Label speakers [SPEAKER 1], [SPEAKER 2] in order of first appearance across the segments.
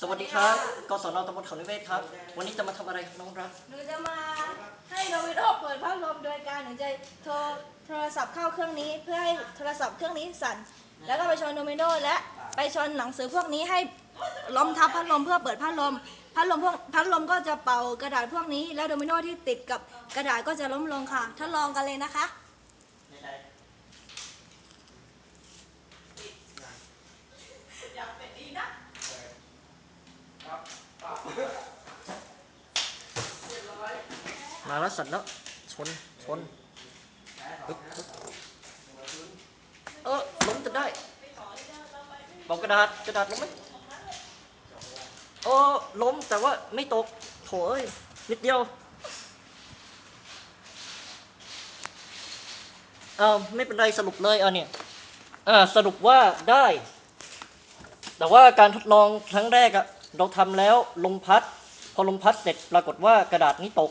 [SPEAKER 1] สวัสดีครับกศนตำบลเขานิเวศครับ วันนี้จะมาทำอะไรน้องรัก
[SPEAKER 2] หนูจะมาให้โดมิโนเปิดพัดลมโดยการหนูจะโทรโทรศัพท์เข้าเครื่องนี้ เพื่อให้โทรศัพท์เครื่องนี้สั่น แล้วก็ไปชนโดมิโนและไปชนหนังสือพวกนี้ให้ล้มทับพัดลมเพื่อเปิดพัดลม พัดลมพวกพัดลมก็จะเป่ากระดาษพวกนี้ แล้วโดมิโนที่ติดกับกระดาษก็จะล้มลงค่ะทดลองกันเลยนะคะ
[SPEAKER 1] มาแล้วสั่นแล้ว ชน ชนปึ๊บปึ๊บเออล้มจะได้บอกกระดาษ กระดาษล้มไหมโอ้ล้มแต่ว่าไม่ตกโถเอ้ย นิดเดียวเออไม่เป็นไรสรุปเลยเอาเนี่ยอ่าสรุปว่าได้ แต่ว่าการทดลองครั้งแรกอะเราทำแล้วลมพัด พอลมพัดเสร็จปรากฏว่ากระดาษนี้ตก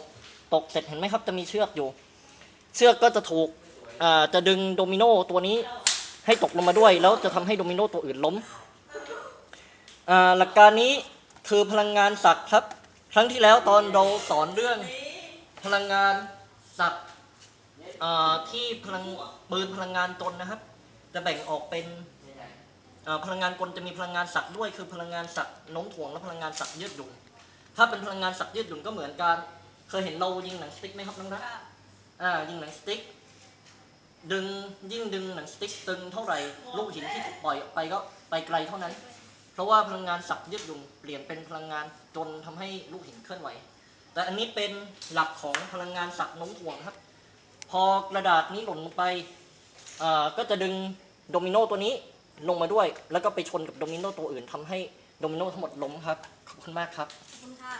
[SPEAKER 1] ตกเสร็จเห็นไหมครับจะมีเชือกอยู่ เชือกก็จะถูกจะดึงโดมิโนตัวนี้ให้ตกลงมาด้วย แล้วจะทำให้โดมิโนตัวอื่นล้มหลักการนี้คือพลังงานศักดิ์ครับ ครั้งที่แล้วตอนเราสอนเรื่องพลังงานศักดิ์ที่พลังปืนพลังงานตนนะครับ จะแบ่งออกเป็นพลังงานกลจะมีพลังงานศักดิ์ด้วย คือพลังงานศักดิ์น้มถ่วงและพลังงานศักดิ์ยืดหยุ่นถ้าเป็นพลังงานศักดิ์ยืดหยุ่นก็เหมือนกัน เคยเห็นเรายิงหนังสติ๊กไหมครับน้องรักอ่ายิงหนังสติ๊ก ดึงยิ่งดึงหนังสติ๊กตึงเท่าไหร่ลูกหินที่ถูกปล่อยออกไปก็ไปไกลเท่านั้น เพราะว่าพลังงานศักดิ์ยืดหยุ่นเปลี่ยนเป็นพลังงานจนทำให้ลูกหินเคลื่อนไหว แต่อันนี้เป็นหลักของพลังงานศักดิ์โน้มถ่วงครับ พอกระดาษนี้หล่นลงไปอ่าก็จะดึงโดมิโนตัวนี้ลงมาด้วย แล้วก็ไปชนกับโดมิโนตัวอื่นทำให้โดมิโนทั้งหมดล้มครับ ขอบคุณมากครับ
[SPEAKER 2] ขอบคุณค่ะ